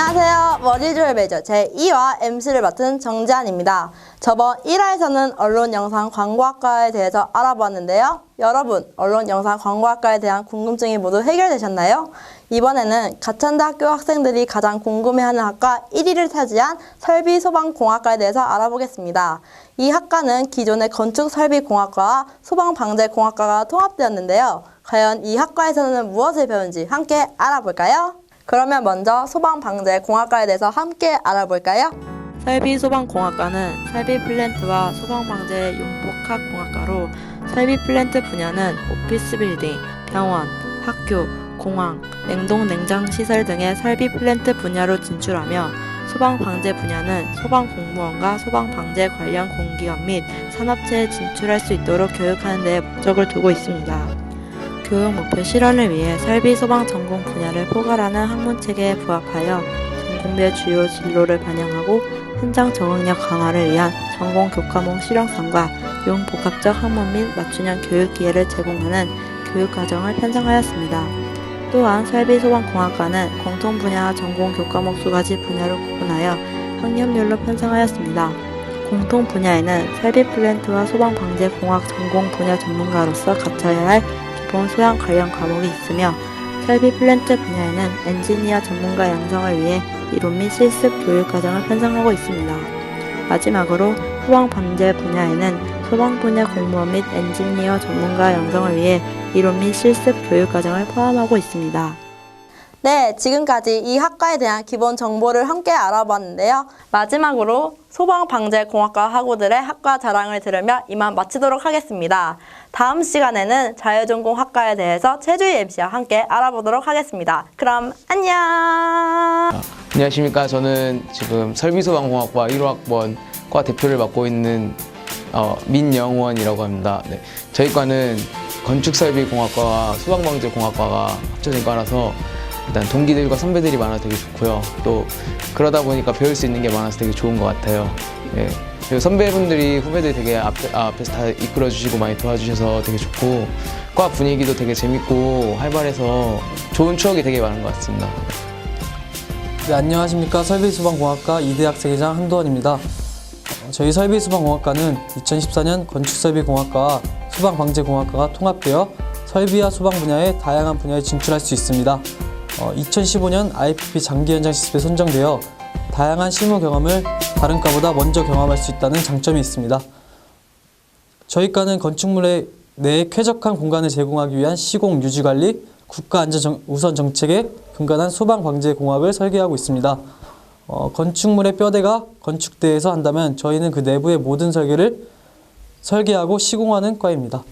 안녕하세요. 머리줄 매저 제2화 MC를 맡은 정지한입니다. 저번 1화에서는 언론 영상 광고학과에 대해서 알아보았는데요. 여러분, 언론 영상 광고학과에 대한 궁금증이 모두 해결되셨나요? 이번에는 가천대 학교 학생들이 가장 궁금해하는 학과 1위를 차지한 설비소방공학과에 대해서 알아보겠습니다. 이 학과는 기존의 건축설비공학과와 소방방재공학과가 통합되었는데요. 과연 이 학과에서는 무엇을 배운지 함께 알아볼까요? 그러면 먼저 소방방재 공학과에 대해서 함께 알아볼까요? 설비소방공학과는 설비플랜트와 소방방재 융복합공학과로 설비플랜트 분야는 오피스 빌딩, 병원, 학교, 공항, 냉동 냉장 시설 등의 설비 플랜트 분야로 진출하며 소방방재 분야는 소방공무원과 소방방재 관련 공기업 및 산업체에 진출할 수 있도록 교육하는 데 목적을 두고 있습니다. 교육 목표 실현을 위해 설비 소방 전공 분야를 포괄하는 학문 체계에 부합하여 전공별 주요 진로를 반영하고 현장 적응력 강화를 위한 전공 교과목 실용성과 융복합적 학문 및 맞춤형 교육 기회를 제공하는 교육 과정을 편성하였습니다. 또한 설비 소방공학과는 공통 분야와 전공 교과목 두 가지 분야로 구분하여 학년별로 편성하였습니다. 공통 분야에는 설비 플랜트와 소방방재 공학 전공 분야 전문가로서 갖춰야 할 기본 소양 관련 과목이 있으며 설비 플랜트 분야에는 엔지니어 전문가 양성을 위해 이론 및 실습 교육 과정을 편성하고 있습니다. 마지막으로 소방 방재 분야에는 소방 분야 공무원 및 엔지니어 전문가 양성을 위해 이론 및 실습 교육 과정을 포함하고 있습니다. 네, 지금까지 이 학과에 대한 기본 정보를 함께 알아봤는데요. 마지막으로 소방방재공학과 학우들의 학과 자랑을 들으며 이만 마치도록 하겠습니다. 다음 시간에는 자유전공 학과에 대해서 최주희 MC와 함께 알아보도록 하겠습니다. 그럼 안녕! 안녕하십니까. 저는 지금 설비소방공학과 1호학번과 대표를 맡고 있는 어, 민영원이라고 합니다. 네. 저희 과는 건축설비공학과와 소방방재공학과가 합쳐진 과라서 일단 동기들과 선배들이 많아서 되게 좋고요. 또 그러다 보니까 배울 수 있는 게 많아서 되게 좋은 것 같아요. 예. 그리고 선배분들이 후배들 되게 앞에, 아, 앞에서 다 이끌어 주시고 많이 도와주셔서 되게 좋고 과 분위기도 되게 재밌고 활발해서 좋은 추억이 되게 많은 것 같습니다. 네, 안녕하십니까. 설비소방공학과 이대 학생회장 한도원입니다. 어, 저희 설비소방공학과는 2014년 건축설비공학과와 소방방재공학과가 통합되어 설비와 소방 분야의 다양한 분야에 진출할 수 있습니다. 어, 2015년 IPP 장기 현장 실습에 선정되어 다양한 실무 경험을 다른 과보다 먼저 경험할 수 있다는 장점이 있습니다. 저희 과는 건축물의 내에 쾌적한 공간을 제공하기 위한 시공 유지 관리, 국가 안전 정- 우선 정책에 근간한 소방 방재 공학을 설계하고 있습니다. 어, 건축물의 뼈대가 건축대에서 한다면 저희는 그 내부의 모든 설계를 설계하고 시공하는 과입니다.